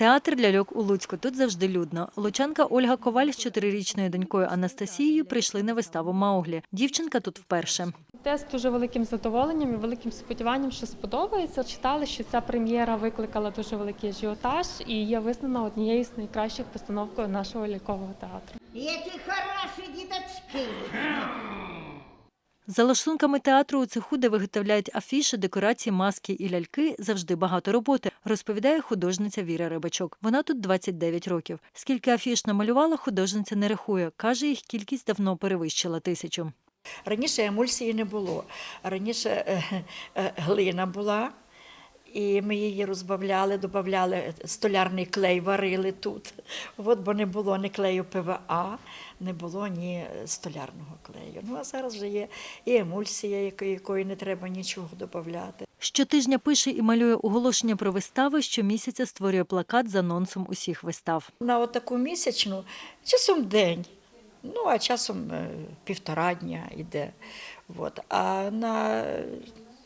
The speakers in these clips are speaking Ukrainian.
Театр ляльок у Луцьку. Тут завжди людно. Лучанка Ольга Коваль з чотирирічною донькою Анастасією прийшли на виставу Мауглі. Дівчинка тут вперше. Те з дуже великим задоволенням і великим сподіванням, що сподобається. Читали, що ця прем'єра викликала дуже великий ажіотаж і є визнана однією з найкращих постановкою нашого лялькового театру. Які хороші діточки. За лаштунками театру у цеху, де виготовляють афіши, декорації, маски і ляльки, завжди багато роботи, розповідає художниця Віра Рибачок. Вона тут 29 років. Скільки афіш намалювала, художниця не рахує. Каже, їх кількість давно перевищила тисячу. Раніше емульсії не було. Раніше е, е, глина була, і ми її розбавляли, додавали столярний клей, варили тут. От, бо не було ні клею ПВА, не було ні столярного клею. Ну а зараз вже є і емульсія, якої, не треба нічого додавати. Щотижня пише і малює оголошення про вистави, щомісяця створює плакат з анонсом усіх вистав. На отаку місячну часом день, ну а часом е, півтора дня йде. От. А на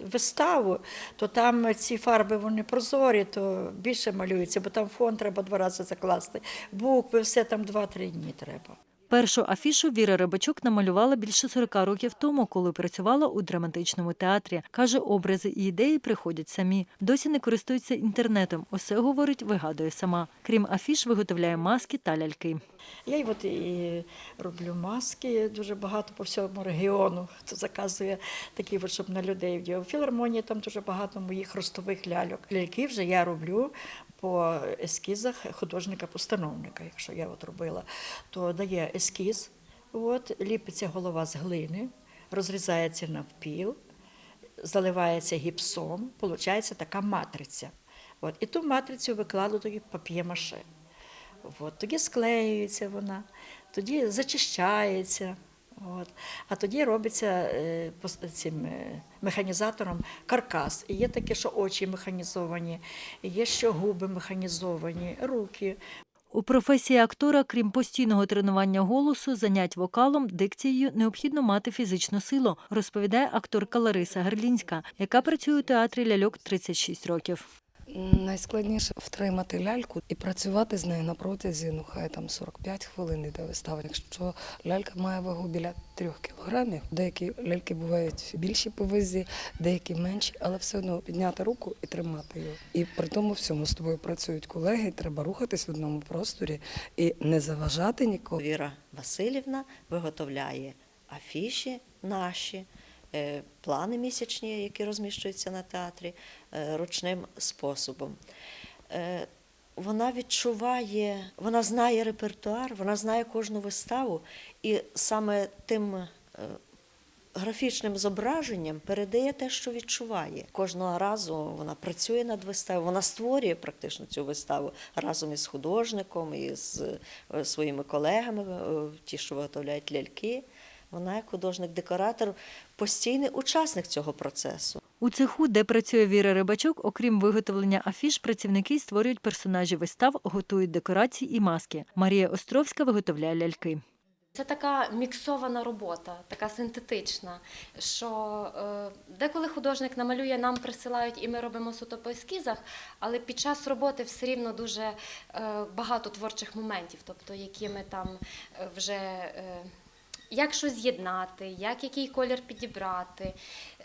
виставу, то там ці фарби вони прозорі, то більше малюються, бо там фон треба два рази закласти. Букви, все там два-три дні треба. Першу афішу Віра Рибачок намалювала більше 40 років тому, коли працювала у драматичному театрі. Каже, образи і ідеї приходять самі. Досі не користується інтернетом. Усе говорить, вигадує сама. Крім афіш, виготовляє маски та ляльки. Я й от і роблю маски дуже багато по всьому регіону. Хто заказує такі, от, щоб на людей. У філармонії там дуже багато моїх ростових ляльок. Ляльки вже я роблю по ескізах художника-постановника. Якщо я от робила, то дає ескіз, от, ліпиться голова з глини, розрізається навпіл, заливається гіпсом, виходить така матриця. От, і ту матрицю викладу в пап'є-маше. От, тоді склеюється вона, тоді зачищається. От. А тоді робиться е, цим е, механізатором каркас. І є таке, що очі механізовані, є що губи механізовані, руки. У професії актора, крім постійного тренування голосу, занять вокалом, дикцією, необхідно мати фізичну силу, розповідає акторка Лариса Герлінська, яка працює у театрі ляльок 36 років. Найскладніше втримати ляльку і працювати з нею на протязі, ну хай там 45 хвилин іде вистава. Якщо лялька має вагу біля 3 кілограмів, деякі ляльки бувають більші по вазі, деякі менші, але все одно підняти руку і тримати її. І при тому всьому з тобою працюють колеги, треба рухатись в одному просторі і не заважати ніколи. Віра Васильівна виготовляє афіші наші, плани місячні, які розміщуються на театрі, е, ручним способом. Е, Вона відчуває, вона знає репертуар, вона знає кожну виставу, і саме тим е, графічним зображенням передає те, що відчуває. Кожного разу вона працює над виставою, вона створює практично цю виставу разом із художником, і з е, своїми колегами, е, ті, що виготовляють ляльки. Вона, як художник-декоратор, постійний учасник цього процесу. У цеху, де працює Віра Рибачок, окрім виготовлення афіш, працівники створюють персонажі вистав, готують декорації і маски. Марія Островська виготовляє ляльки. Це така міксована робота, така синтетична. Що е, деколи художник намалює, нам присилають, і ми робимо суто по ескізах, але під час роботи все рівно дуже е, багато творчих моментів, тобто які ми там е, вже е, як щось з'єднати, як який колір підібрати.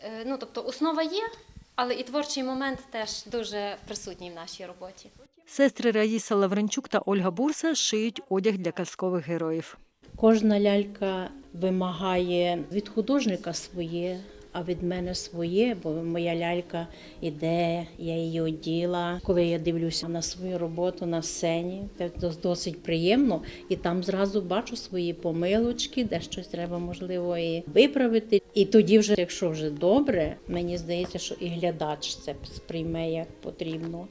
Е, ну, тобто основа є, але і творчий момент теж дуже присутній в нашій роботі. Сестри Раїса Лавренчук та Ольга Бурса шиють одяг для казкових героїв. Кожна лялька вимагає від художника своє, а від мене своє, бо моя лялька іде, я її оділа. Коли я дивлюся на свою роботу на сцені, це досить приємно, і там зразу бачу свої помилочки, де щось треба можливо і виправити. І тоді, вже, якщо вже добре, мені здається, що і глядач це сприйме як потрібно.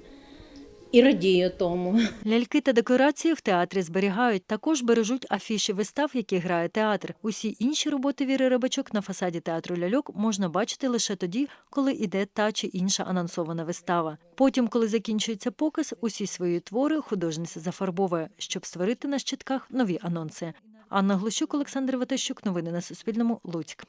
І радію тому. Ляльки та декорації в театрі зберігають. Також бережуть афіші вистав, які грає театр. Усі інші роботи Віри Рибачок на фасаді театру ляльок можна бачити лише тоді, коли йде та чи інша анонсована вистава. Потім, коли закінчується показ, усі свої твори художниця зафарбовує, щоб створити на щитках нові анонси. Анна Глущук, Олександр Ватащук. Новини на Суспільному. Луцьк.